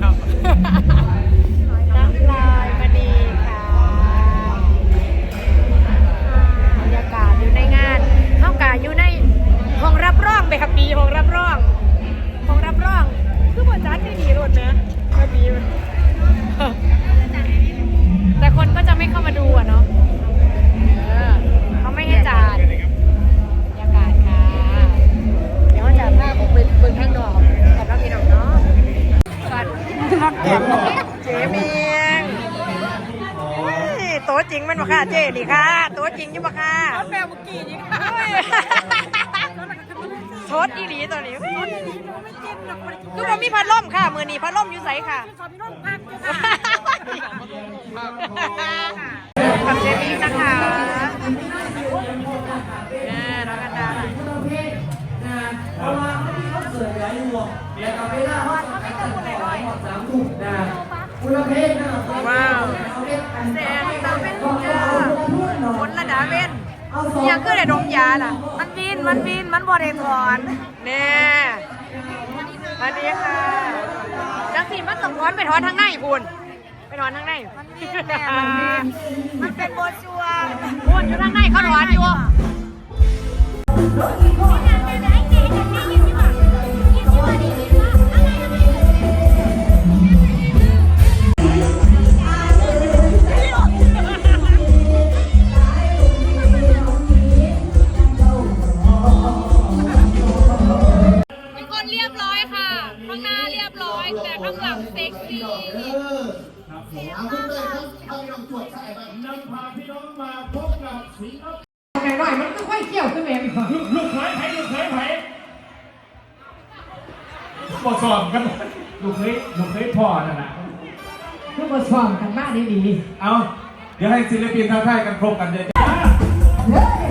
な。 นบ่ค่ะเจนี่ค่ะ ตัวจริงอยู่บ่ค่ะแมวเมื่อกี้นี่ค่ะทดอีหลีตัวนี้คือว่ามีพัดลมค่ะ มือนี้พัดลมอยู่ไสค่ะกับเจมี่นะคะแม่น้องกันดาว้าวแสงตาเป็นยาผลระดาเว้นยังคือได้ดมยาล่ะ มันวิน มันวิน มันบ่ได้ถอนแน่สวัสดีค่ะจังสิมันต้องถอนไปถอนทางในคุณไปถอนทางในมันวินแน่มันวินมันเป็นโบชัวคุณอยู่ทางในเขาถอนอยู่ น้าเรียบร้อยแต่ข้างหลังเซ็กซี่หน่อยมันก็ค่อยเกี่ยวขึ้นเองำลูกเขยไผ่ลูกเขยไผ่บอสอบกันลูกเขยลูกเขยพ่อนั่นน่ะทุกคนสอนกันบ้านดีเอาเดี๋ยวให้ศิลปินทักทายกันครบกันเลย